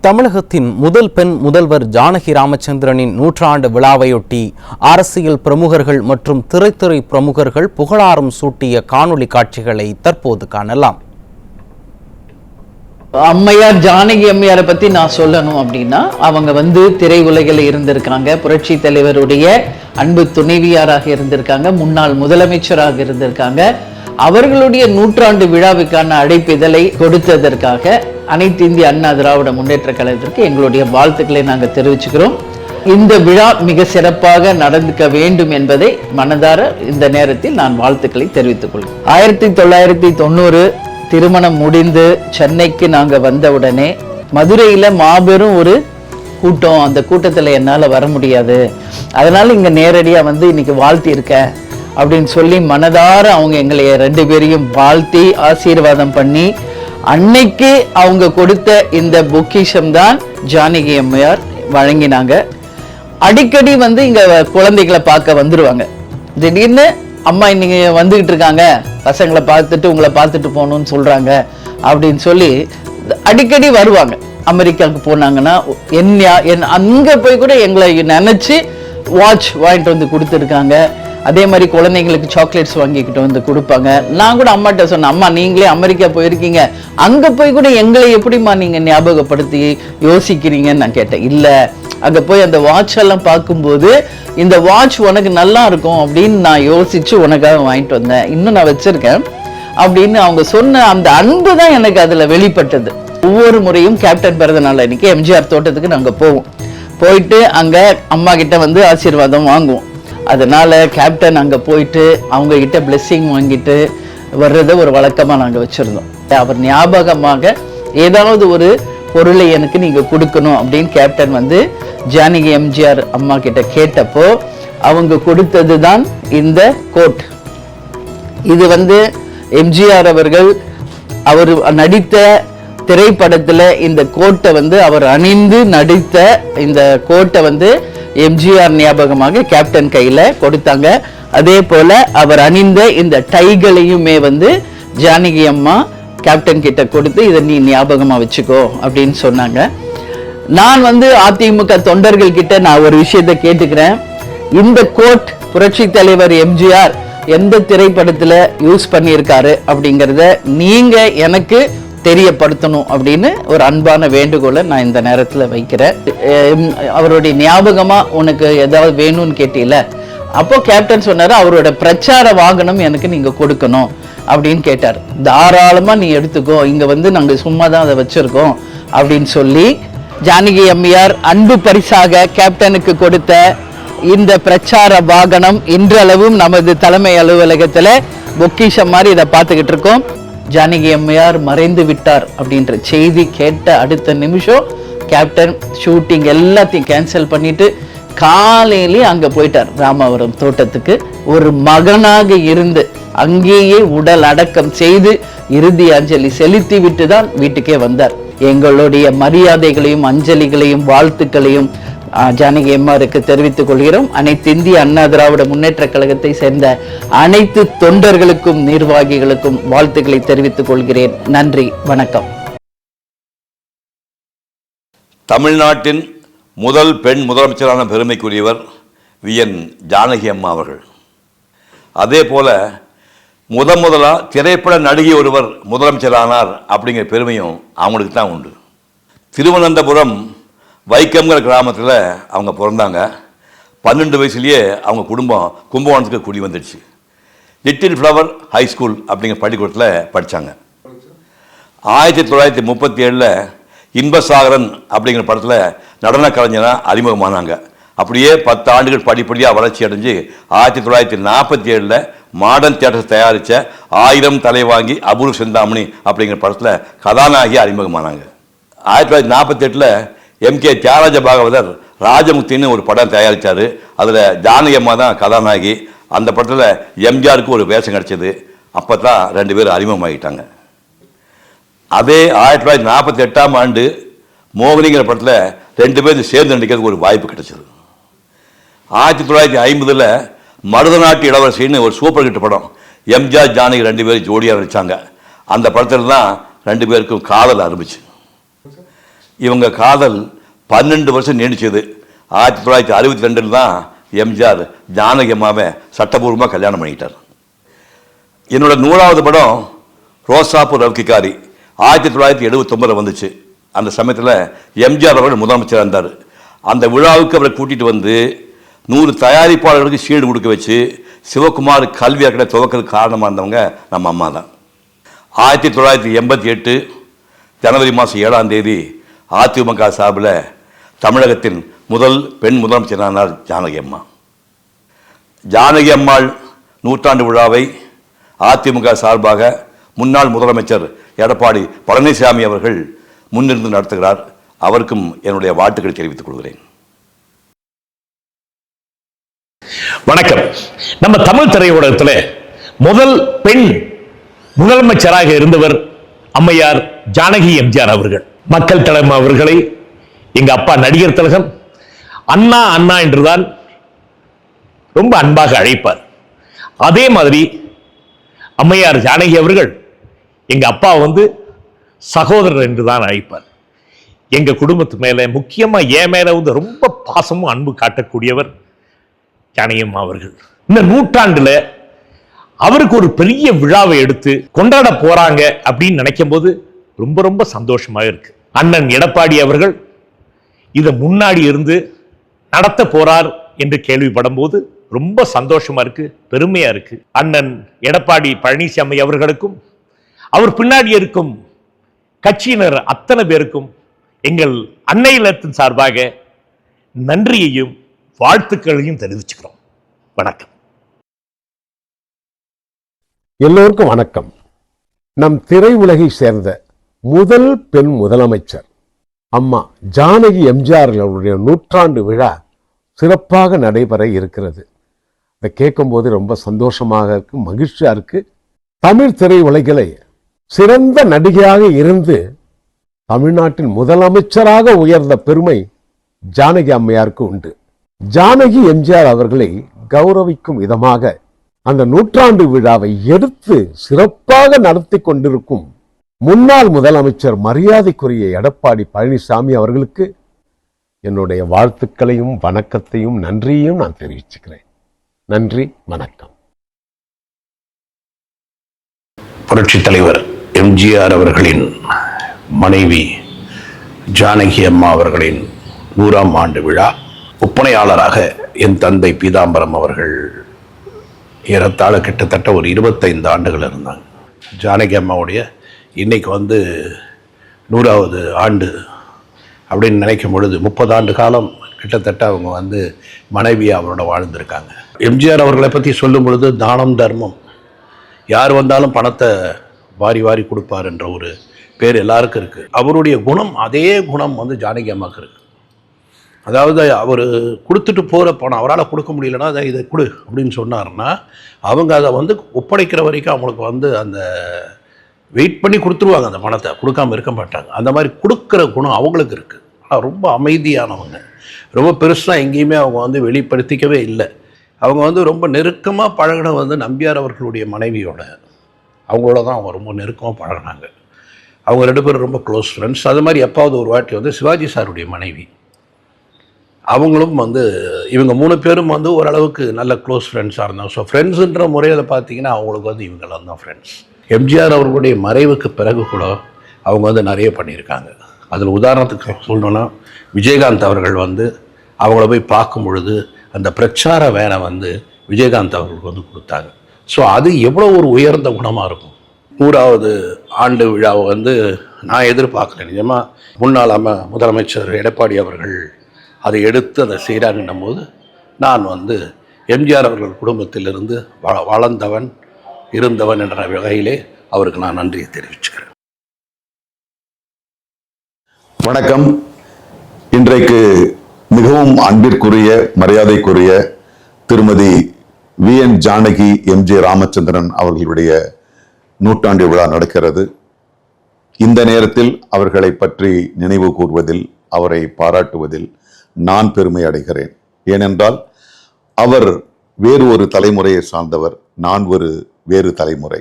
தமிழகத்தின் முதல் பெண் முதல்வர் ஜானகி ராமச்சந்திரனின் நூற்றாண்டு விழாவையொட்டி அரசியல் பிரமுகர்கள் மற்றும் திரைத்துறை பிரமுகர்கள் புகழாரம் சூட்டிய காணொளி காட்சிகளை தற்போது காணலாம். அம்மையார் ஜானகி அம்மையாரை பத்தி நான் சொல்லணும் அப்படின்னா அவங்க வந்து திரையுலகில் இருந்திருக்காங்க புரட்சி தலைவருடைய அன்பு துணைவியாராக இருந்திருக்காங்க முன்னாள் முதலமைச்சராக இருந்திருக்காங்க. அவர்களுடைய நூற்றாண்டு விழாவுக்கான அழைப்பிதழை கொடுத்ததற்காக அனைத்து இந்திய அண்ணா திராவிட முன்னேற்ற கழகத்திற்கு எங்களுடைய வாழ்த்துக்களை நாங்கள் தெரிவிச்சுக்கிறோம். இந்த விழா மிக சிறப்பாக நடந்துக்க வேண்டும் என்பதை மனதார இந்த நேரத்தில் நான் வாழ்த்துக்களை தெரிவித்துக் கொள்கிறேன். ஆயிரத்தி தொள்ளாயிரத்தி தொண்ணூறு திருமணம் முடிந்து சென்னைக்கு நாங்க வந்தவுடனே மதுரையில மாபெரும் ஒரு கூட்டம். அந்த கூட்டத்துல என்னால வர முடியாது. அதனால இங்க நேரடியா வந்து இன்னைக்கு வாழ்த்தி இருக்கேன் அப்படின்னு சொல்லி மனதார அவங்க எங்களை ரெண்டு பேரையும் வாழ்த்தி ஆசீர்வாதம் பண்ணி அன்னைக்கு அவங்க கொடுத்த இந்த பொக்கிஷம் தான் ஜானகி அம்மையார் வழங்கினாங்க. அடிக்கடி வந்து இங்க குழந்தைகளை பார்க்க வந்துருவாங்க. திடீர்னு அம்மா இன்னைக்கு வந்துகிட்டு இருக்காங்க. பசங்களை பார்த்துட்டு உங்களை பார்த்துட்டு போகணும்னு சொல்றாங்க. அப்படின்னு சொல்லி அடிக்கடி வருவாங்க. அமெரிக்காவுக்கு போனாங்கன்னா என் என் அங்கே போய் கூட எங்களை நினச்சி வாட்ச் வாங்கிட்டு வந்து கொடுத்துருக்காங்க. அதே மாதிரி குழந்தைங்களுக்கு சாக்லேட்ஸ் வாங்கிக்கிட்டு வந்து கொடுப்பாங்க. நான் கூட அம்மாட்ட சொன்னேன் அம்மா நீங்களே அமெரிக்கா போயிருக்கீங்க. அங்கே போய் கூட எங்களை எப்படிம்மா நீங்கள் ஞாபகப்படுத்தி யோசிக்கிறீங்கன்னு நான் கேட்டேன். இல்லை அங்கே போய் அந்த வாட்ச் எல்லாம் பார்க்கும்போது இந்த வாட்ச் உனக்கு நல்லா இருக்கும் அப்படின்னு நான் யோசித்து உனக்காக வாங்கிட்டு வந்தேன். இன்னும் நான் வச்சுருக்கேன். அப்படின்னு அவங்க சொன்ன அந்த அன்பு தான் எனக்கு அதில் வெளிப்பட்டது. ஒவ்வொரு முறையும் கேப்டன் பிறந்த நாள் எம்ஜிஆர் தோட்டத்துக்கு நாங்கள் போவோம். போயிட்டு அங்கே அம்மா கிட்ட வந்து ஆசீர்வாதம் வாங்குவோம். அதனால் கேப்டன் அங்கே போயிட்டு அவங்கக்கிட்ட பிளெஸ்ஸிங் வாங்கிட்டு வர்றதை ஒரு வழக்கமாக நாங்கள் வச்சுருந்தோம். அவர் ஞாபகமாக ஏதாவது ஒரு பொருளை எனக்கு நீங்கள் கொடுக்கணும் அப்படின்னு கேப்டன் வந்து ஜானகி எம்ஜிஆர் அம்மா கிட்ட கேட்டப்போ அவங்க கொடுத்தது தான் இந்த கோட் இது வந்து எம்ஜிஆர் அவர்கள் அவர் நடித்த திரைப்படத்தில் இந்த கோட்டை வந்து அவர் அணிந்து நடித்த இந்த கோட்டை வந்து எம்ஜிஆர் ஞாபகமாக கேப்டன் கையில் கொடுத்தாங்க. அதே போல் அவர் அணிந்த இந்த டைகளையுமே வந்து ஜானகி அம்மா கேப்டன் கிட்ட கொடுத்து இதை நீ ஞாபகமாக வச்சுக்கோ அப்படின்னு சொன்னாங்க. நான் வந்து அதிமுக தொண்டர்கள் கிட்ட நான் ஒரு விஷயத்தை கேட்டுக்கிறேன். இந்த கோட் புரட்சி தலைவர் எம்ஜிஆர் எந்த திரைப்படத்தில் யூஸ் பண்ணியிருக்காரு அப்படிங்கிறத நீங்கள் எனக்கு தெரியப்படுத்தணும் அப்படின்னு ஒரு அன்பான வேண்டுகோளை நான் இந்த நேரத்தில் வைக்கிறேன். அவருடைய ஞாபகமாக உனக்கு ஏதாவது வேணும்னு கேட்டீல? அப்போ கேப்டன் சொன்னார் அவரோட பிரச்சார வாகனம் எனக்கு நீங்கள் கொடுக்கணும். அப்படின்னு கேட்டார். தாராளமாக நீ எடுத்துக்கோ இங்கே வந்து நாங்கள் சும்மா தான் அதை வச்சுருக்கோம். அப்படின்னு சொல்லி ஜானகி அம்மையார் அன்பு பரிசாக கேப்டனுக்கு கொடுத்த இந்த பிரச்சார வாகனம் இன்றளவும் நமது தலைமை அலுவலகத்தில் பொக்கிஷம் மாதிரி இதை பார்த்துக்கிட்டு இருக்கோம். ஜானகி அம்மையார் மறைந்து விட்டார் அப்படின்ற செய்தி கேட்ட அடுத்த நிமிஷம் கேப்டன் ஷூட்டிங் எல்லாத்தையும் கேன்சல் பண்ணிட்டு காலையிலே அங்கே போயிட்டார் ராமாவரம் தோட்டத்துக்கு. ஒரு மகனாக இருந்து அங்கேயே உடல் அடக்கம் செய்து இறுதி அஞ்சலி செலுத்தி விட்டு தான் வீட்டுக்கே வந்தார். எங்களுடைய மரியாதைகளையும் அஞ்சலிகளையும் வாழ்த்துக்களையும் ஜானகி அம்மாருக்கு தெரிவித்துக் கொள்கிறோம். அனைத்து இந்திய அண்ணா திராவிட முன்னேற்ற கழகத்தை சேர்ந்த அனைத்து தொண்டர்களுக்கும் நிர்வாகிகளுக்கும் வாழ்த்துக்களை தெரிவித்துக் கொள்கிறேன். நன்றி வணக்கம். தமிழ்நாட்டின் முதல் பெண் முதலமைச்சரான பெருமைக்குரியவர் வி. என். ஜானகி அம்மா அவர்கள். அதே போல முத முதலா திரைப்பட நடிகை ஒருவர் முதலமைச்சரானார் அப்படிங்கிற பெருமையும் அவங்களுக்கு தான் உண்டு. திருவனந்தபுரம் வைக்கம்ங்கிற கிராமத்தில் அவங்க பிறந்தாங்க. பன்னெண்டு வயசுலேயே அவங்க குடும்பம் கும்பகோணத்துக்கு குடி வந்துடுச்சு. லிட்டில் ஃப்ளவர் ஹை ஸ்கூல் அப்படிங்கிற பள்ளிக்கூடத்தில் படித்தாங்க ஆயிரத்தி தொள்ளாயிரத்தி முப்பத்தி ஏழில் இன்பசாகரன் அப்படிங்கிற படத்தில் நடன கலைஞராக அறிமுகமானாங்க. அப்படியே பத்து ஆண்டுகள் படிப்படியாக வளர்ச்சி அடைஞ்சு ஆயிரத்தி தொள்ளாயிரத்தி நாற்பத்தி ஏழில் மாடர்ன் தியேட்டர் தயாரித்த ஆயிரம் தலை வாங்கி அபூர்வ சிந்தாமணி அப்படிங்கிற படத்தில் கதாநாயகி அறிமுகமானாங்க. ஆயிரத்தி தொள்ளாயிரத்தி நாற்பத்தி எட்டில் எம்கே தியாகராஜ பாகவதர் ராஜமுக்தின்னு ஒரு படம் தயாரித்தார் அதில் ஜானகி அம்மா தான் கதாநாயகி. அந்த படத்தில் எம்ஜிஆருக்கு ஒரு வேஷம் கிடச்சிது. அப்போ தான் ரெண்டு பேரும் அறிமுகமாகிட்டாங்க அதே ஆயிரத்தி தொள்ளாயிரத்தி நாற்பத்தி எட்டாம் ஆண்டு மோகினிங்கிற படத்தில் ரெண்டு பேரும் சேர்ந்து நடிக்கிறதுக்கு ஒரு வாய்ப்பு கிடைச்சது. ஆயிரத்தி தொள்ளாயிரத்தி ஐம்பதில் மருதநாட்டு இளவரசின்னு ஒரு சூப்பர் ஹிட் படம் எம்ஜிஆர் ஜானகி ரெண்டு பேரும் ஜோடியாக நடித்தாங்க அந்த படத்தில் தான் ரெண்டு பேருக்கும் காதல் ஆரம்பிச்சு. இவங்க காதல் பன்னெண்டு வருஷம் நீடிச்சது. ஆயிரத்தி தொள்ளாயிரத்தி அறுபத்தி ரெண்டில் தான் எம்ஜிஆர் ஜானகி அம்மாவை சட்டபூர்வமாக கல்யாணம் பண்ணிக்கிட்டார். என்னோட நூறாவது படம் ரோசாப்பூர் ரவுக்கிக்காரி ஆயிரத்தி தொள்ளாயிரத்தி எழுபத்தொம்பதில் வந்துச்சு. அந்த சமயத்தில் எம்ஜிஆர் அவர்கள் முதலமைச்சராக இருந்தார். அந்த விழாவுக்கு அவரை கூட்டிகிட்டு வந்து நூறு தயாரிப்பாளர்களுக்கு ஷீல்டு கொடுக்க வச்சு சிவகுமார் கல்வி அக்கடை துவக்கிறதுக்கு காரணமாக இருந்தவங்க நம்ம அம்மா தான். ஆயிரத்தி தொள்ளாயிரத்தி எண்பத்தி எட்டு ஜனவரி மாதம் ஏழாம் தேதி அதிமுக சார்பில் தமிழகத்தின் முதல் பெண் முதலமைச்சரானார் ஜானகி அம்மா. ஜானகி அம்மாள் நூற்றாண்டு விழாவை அதிமுக சார்பாக முன்னாள் முதலமைச்சர் எடப்பாடி பழனிசாமி அவர்கள் முன்னிருந்து நடத்துகிறார். அவருக்கும் என்னுடைய வாழ்த்துக்களை தெரிவித்துக் கொள்கிறேன். வணக்கம். நம்ம தமிழ் திரையுலகத்தில் முதல் பெண் முதலமைச்சராக இருந்தவர் அம்மையார் ஜானகி எம்ஜிஆர் அவர்கள். மக்கள் தலைமை அவர்களை எங்க அப்பா நடிகர் திலகம் அண்ணா அண்ணா என்றுதான் ரொம்ப அன்பாக அழைப்பார். அதே மாதிரி அம்மையார் ஜானகி அவர்கள் எங்க அப்பா வந்து சகோதரர் என்றுதான் அழைப்பார். எங்க குடும்பத்து மேல முக்கியமா என் மேல வந்து ரொம்ப பாசமும் அன்பு காட்டக்கூடியவர் ஜானகியம்மா அவர்கள். இந்த நூற்றாண்டுல அவருக்கு ஒரு பெரிய விழாவை எடுத்து கொண்டாட போறாங்க அப்படின்னு நினைக்கும் போது ரொம்ப ரொம்ப சந்தோஷமாக இருக்கு. அண்ணன் எடப்பாடி அவர்கள் இதை முன்னாடி இருந்து நடத்த போறார் என்று கேள்விப்படும் போது ரொம்ப சந்தோஷமா இருக்கு பெருமையா இருக்கு. அண்ணன் எடப்பாடி பழனிசாமி அவர்களுக்கும் அவர் பின்னாடி இருக்கும் கட்சியினர் அத்தனை பேருக்கும் எங்கள் அன்னை இல்லத்தின் சார்பாக நன்றியையும் வாழ்த்துக்களையும் தெரிவிச்சுக்கிறோம். வணக்கம். எல்லோருக்கும் வணக்கம். நம் திரை உலகை சேர்ந்த முதல் பெண் முதலமைச்சர். அம்மா ஜானகி எம்ஜிஆர் அவருடைய நூற்றாண்டு விழா சிறப்பாக நடைபெற இருக்கிறது. இதை கேட்கும்போது ரொம்ப சந்தோஷமாக இருக்கு மகிழ்ச்சியாக இருக்கு. தமிழ் திரையுலகிலே சிறந்த நடிகையாக இருந்து தமிழ்நாட்டின் முதலமைச்சராக உயர்ந்த பெருமை ஜானகி அம்மையாருக்கு உண்டு. ஜானகி எம்ஜிஆர் அவர்களை கௌரவிக்கும் விதமாக அந்த நூற்றாண்டு விழாவை எடுத்து சிறப்பாக நடத்தி கொண்டிருக்கும் முன்னாள் முதலமைச்சர் மரியாதைக்குரிய எடப்பாடி பழனிசாமி அவர்களுக்கு என்னுடைய வாழ்த்துக்களையும் வணக்கத்தையும் நன்றியையும் நான் தெரிவிச்சுக்கிறேன். நன்றி வணக்கம். புரட்சி தலைவர் எம்ஜிஆர் அவர்களின் மனைவி ஜானகி அம்மா அவர்களின் நூறாம் ஆண்டு விழா. ஒப்பனையாளராக என் தந்தை பீதாம்பரம் அவர்கள் ஏறத்தாழ கிட்டத்தட்ட ஒரு இருபத்தைந்து ஆண்டுகள் இருந்தாங்க. ஜானகி அம்மாவுடைய இன்றைக்கு வந்து நூறாவது ஆண்டு அப்படின்னு நினைக்கும் பொழுது முப்பது ஆண்டு காலம் கிட்டத்தட்ட அவங்க வந்து மனைவி அவரோட வாழ்ந்திருக்காங்க. எம்ஜிஆர் அவர்களை பற்றி சொல்லும் பொழுது தானம் தர்மம் யார் வந்தாலும் பணத்தை வாரி வாரி கொடுப்பார் என்ற ஒரு பேர் எல்லாருக்கும் இருக்குது அவருடைய குணம் அதே குணம் வந்து ஜானகி அம்மாவுக்கு இருக்குது அதாவது அவர் கொடுத்துட்டு போகிற பணம் அவரால் கொடுக்க முடியலன்னா அதை இதை கொடு அப்படின்னு சொன்னார்னா அவங்க அதை வந்து ஒப்படைக்கிற வரைக்கும் அவங்களுக்கு வந்து அந்த வெயிட் பண்ணி கொடுத்துருவாங்க அந்த பணத்தை. கொடுக்காம இருக்க மாட்டாங்க. அந்த மாதிரி கொடுக்குற குணம் அவங்களுக்கு இருக்குது ஆனால் ரொம்ப அமைதியானவங்க. ரொம்ப பெருசாக எங்கேயுமே அவங்க வந்து வெளிப்படுத்திக்கவே இல்லை. அவங்க வந்து ரொம்ப நெருக்கமாக பழகின வந்து நம்பியார் அவர்களுடைய மனைவியோட அவங்களோட தான் அவங்க ரொம்ப நெருக்கமாக பழகினாங்க. அவங்க ரெண்டு பேரும் ரொம்ப க்ளோஸ் ஃப்ரெண்ட்ஸ் அது மாதிரி எப்பாவது ஒரு வாட்டி வந்து சிவாஜி சாருடைய மனைவி. அவங்களும் வந்து இவங்க மூணு பேரும் வந்து ஓரளவுக்கு நல்ல க்ளோஸ் ஃப்ரெண்ட்ஸாக இருந்தாங்க. ஸோ ஃப்ரெண்ட்ஸுன்ற முறையில் பார்த்தீங்கன்னா அவங்களுக்கு வந்து இவங்களாம் தான் ஃப்ரெண்ட்ஸ் எம்ஜிஆர் அவர்களுடைய மறைவுக்கு பிறகு கூட அவங்க வந்து நிறைய பண்ணியிருக்காங்க. அதில் உதாரணத்துக்கு சொல்லணும்னா விஜயகாந்த் அவர்கள் வந்து அவங்கள போய் பார்க்கும் பொழுது அந்த பிரச்சார வேலை வந்து விஜயகாந்த் அவர்களுக்கு வந்து கொடுத்தாங்க. ஸோ அது எவ்வளோ ஒரு உயர்ந்த குணமாக இருக்கும். நூறாவது ஆண்டு விழாவை வந்து நான் எதிர்பார்க்கல நிஜமாக முன்னாள் அம முதலமைச்சர் எடப்பாடி அவர்கள் அதை எடுத்து அதை செய்கிறாங்கன்னும் போது நான் வந்து எம்ஜிஆர் அவர்கள் குடும்பத்திலிருந்து வ வளர்ந்தவன் இருந்தவன் என்ற வகையிலே அவருக்கு நான் நன்றியை தெரிவிச்சுக்கிறேன். வணக்கம். இன்றைக்கு மிகவும் அன்பிற்குரிய மரியாதைக்குரிய திருமதி V N Janaki M J Ramachandran அவர்களுடைய நூற்றாண்டு விழா நடக்கிறது. இந்த நேரத்தில் அவர்களை பற்றி நினைவு கூர்வதில் அவரை பாராட்டுவதில் நான் பெருமை அடைகிறேன். ஏனென்றால் அவர் வேறு ஒரு தலைமுறையை சார்ந்தவர் நான் ஒரு வேறு தலைமுறை.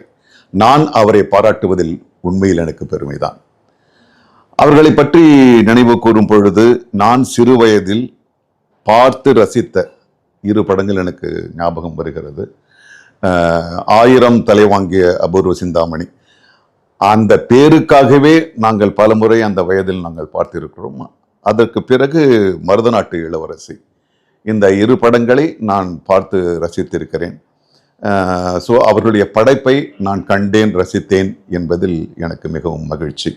நான் அவரை பாராட்டுவதில் உண்மையில் எனக்கு பெருமைதான். அவர்களை பற்றி நினைவு கூறும் பொழுது நான் சிறு வயதில் பார்த்து ரசித்த இரு படங்கள் எனக்கு ஞாபகம் வருகிறது. ஆயிரம் தலை வாங்கிய அபூர்வ சிந்தாமணி. அந்த பேருக்காகவே நாங்கள் பலமுறை அந்த வயதில் நாங்கள் பார்த்திருக்கிறோம். அதற்கு பிறகு மருதநாட்டு இளவரசி. இந்த இரு படங்களை நான் பார்த்து ரசித்திருக்கிறேன். ஸோ அவர்களுடைய படைப்பை நான் கண்டேன் ரசித்தேன் என்பதில் எனக்கு மிகவும் மகிழ்ச்சி.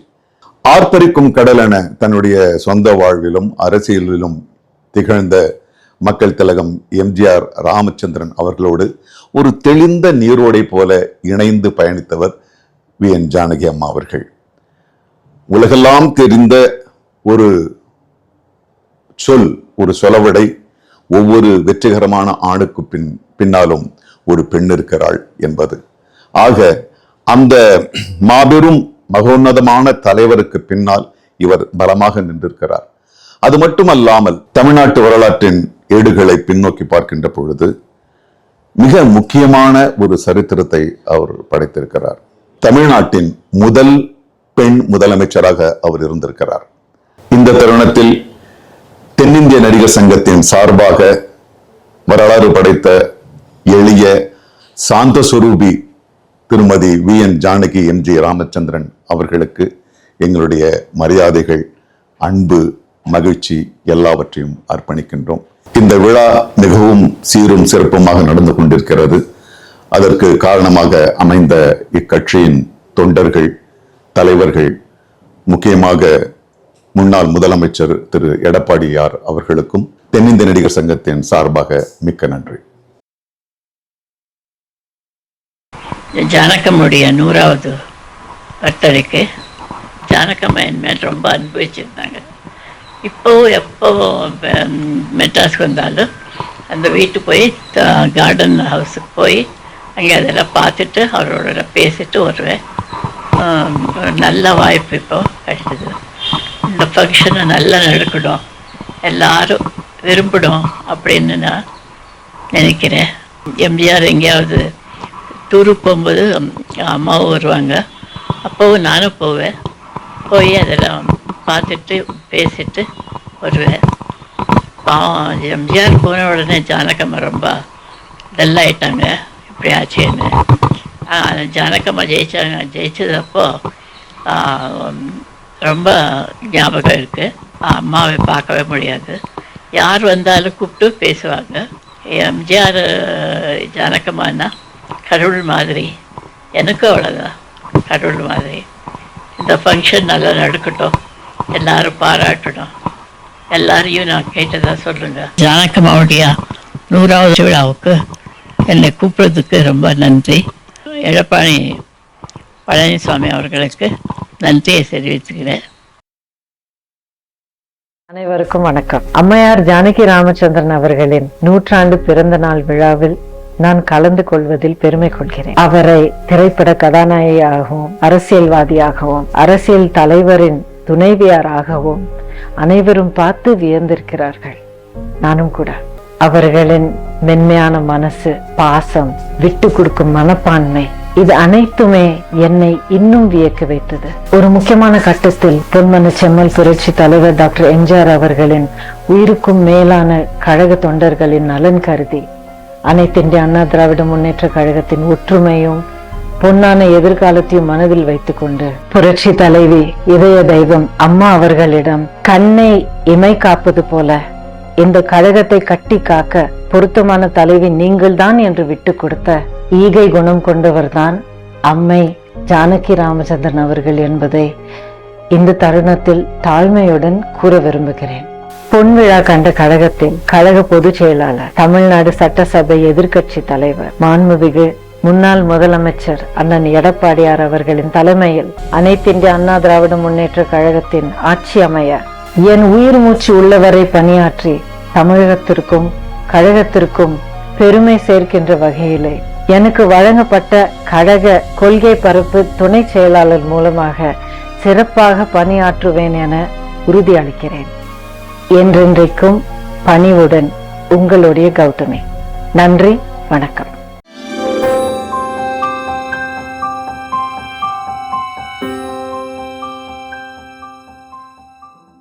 ஆர்ப்பரிக்கும் கடலென தன்னுடைய சொந்த வாழ்விலும் அரசியலிலும் திகழ்ந்த மக்கள் திலகம் எம்ஜிஆர் ராமச்சந்திரன் அவர்களோடு ஒரு தெளிந்த நீரோடை போல இணைந்து பயணித்தவர் வி. என். ஜானகி அம்மா அவர்கள். உலகெல்லாம் தெரிந்த ஒரு சொல் ஒரு சொலவடை ஒவ்வொரு வெற்றிகரமான ஆணுக்கு பின் பின்னாலும் ஒரு பெண் இருக்கிறாள் என்பது. ஆக அந்த மாபெரும் மகோன்னதமான தலைவருக்கு பின்னால் இவர் பலமாக நின்றிருக்கிறார். அது மட்டுமல்லாமல் தமிழ்நாட்டு வரலாற்றின் ஏடுகளை பின்னோக்கி பார்க்கின்ற பொழுது மிக முக்கியமான ஒரு சரித்திரத்தை அவர் படைத்திருக்கிறார். தமிழ்நாட்டின் முதல் பெண் முதலமைச்சராக அவர் இருந்திருக்கிறார். இந்த தருணத்தில் தென்னிந்திய நடிகர் சங்கத்தின் சார்பாக வரலாறு படைத்த எளிய சாந்த சுரூபி திருமதி V. N. Janaki M. G. Ramachandran அவர்களுக்கு எங்களுடைய மரியாதைகள் அன்பு மகிழ்ச்சி எல்லாவற்றையும் அர்ப்பணிக்கின்றோம். இந்த விழா மிகவும் சீரும் சிறப்புமாக நடந்து கொண்டிருக்கிறது. அதற்கு காரணமாக அமைந்த இக்கட்சியின் தொண்டர்கள் தலைவர்கள் முக்கியமாக முன்னாள் முதலமைச்சர் திரு. எடப்பாடியார் அவர்களுக்கும் தென்னிந்திய நடிகர் சங்கத்தின் சார்பாக மிக்க நன்றி. ஜானகம்முடைய நூறாவது பர்த்டேக்கு ஜானகம் என் மேல் ரொம்ப அன்பு வச்சுருந்தாங்க. இப்போ எப்போ மெட்ராஸ்க்கு வந்தாலும் அந்த வீட்டுக்கு போய் கார்டன் ஹவுஸுக்கு போய் அங்கே அதெல்லாம் பார்த்துட்டு அவரோட பேசிட்டு வருவேன் ஒரு நல்ல வாய்ப்பு இப்போ கிடைச்சது. இந்த ஃபங்க்ஷனை நல்லா நடக்கணும். எல்லாரும் விரும்பணும் அப்படின்னு நான் நினைக்கிறேன். எம்ஜிஆர் எங்கேயாவது டூருக்கு போகும்போது அம்மாவும் வருவாங்க. அப்போவும் நானும் போவேன். போய் அதெல்லாம் பார்த்துட்டு பேசிட்டு வருவேன். பாவம் எம்ஜிஆர் போன உடனே ஜானகம்மா ரொம்ப டல்லாயிட்டாங்க. இப்படி ஆச்சுன்னு. ஜானகம்மா ஜெயிச்சாங்க. ஜெயிச்சதப்போ ரொம்ப ஞாபகம் இருக்குது அம்மாவை பார்க்கவே முடியாது. யார் வந்தாலும் கூப்பிட்டு பேசுவாங்க. எம்ஜிஆர் ஜானகம்மானா கடவுள் மாதிரி. எனக்கும் அவ்வளோதான் கடவுள் மாதிரி. இந்த ஃபங்க்ஷன் நல்லா நடக்கட்டும். எல்லாரும் பாராட்டணும். எல்லாரையும் நான் கேட்டதா சொல்லுங்க. ஜானகம்மாவுடைய நூறாவது விழாவுக்கு என்னை கூப்பிட்றதுக்கு ரொம்ப நன்றி. எடப்பாடி பழனிசாமி அவர்களுக்கு நன்றியை தெரிவித்துக்கிறேன். அனைவருக்கும் வணக்கம். அம்மையார் ஜானகி ராமச்சந்திரன் அவர்களின் நூற்றாண்டு பிறந்த நாள் விழாவில் நான் கலந்து கொள்வதில் பெருமை கொள்கிறேன். அவரை திரைப்பட கதாநாயகியாகவும் அரசியல்வாதியாகவும் அரசியல் தலைவரின் துணைவியாராகவும் அனைவரும் பார்த்து வியந்திருக்கிறார்கள். நானும் கூட. அவர்களின் மென்மையான மனசு பாசம் விட்டு கொடுக்கும் மனப்பான்மை இது அனைத்துமே என்னை இன்னும் வியக்க வைத்தது. ஒரு முக்கியமான கட்டத்தில் பொன்மன செம்மல் புரட்சி தலைவர் டாக்டர் எம்ஜிஆர் அவர்களின் உயிருக்கும் மேலான கழக தொண்டர்களின் நலன் கருதி அனைத்து அண்ணா திராவிட முன்னேற்ற கழகத்தின் ஒற்றுமையும் பொன்னான எதிர்காலத்தையும் மனதில் வைத்துக்கொண்டு புரட்சி தலைவி இதய தெய்வம் அம்மா அவர்களிடம் கண்ணை இமை காப்பது போல இந்த கழகத்தை கட்டி காக்க பொருத்தமான தலைவி நீங்கள்தான் என்று விட்டு கொடுத்த ஈகை குணம் கொண்டவர்தான் அம்மை ஜானகி ராமச்சந்திரன் அவர்கள் என்பதை இந்த தருணத்தில் தாழ்மையுடன் கூற விரும்புகிறேன். பொன் விழா கண்ட கழகத்தின் கழக பொதுச் செயலாளர் தமிழ்நாடு சட்டசபை எதிர்க்கட்சி தலைவர் மாண்புமிகு முன்னாள் முதலமைச்சர் அண்ணன் எடப்பாடியார் அவர்களின் தலைமையில் அனைத்திந்திய அண்ணா திராவிட முன்னேற்ற கழகத்தின் ஆட்சி அமைய என் உயிர் மூச்சு உள்ளவரை பணியாற்றி தமிழகத்திற்கும் கழகத்திற்கும் பெருமை சேர்க்கின்ற வகையிலே எனக்கு வழங்கப்பட்ட கழக கொள்கை பரப்பு துணை செயலாளர் மூலமாக சிறப்பாக பணியாற்றுவேன் என உறுதியளிக்கிறேன். என்றென்றைக்கும் பணிவுடன் உங்களுடைய கௌதமி. நன்றி வணக்கம்.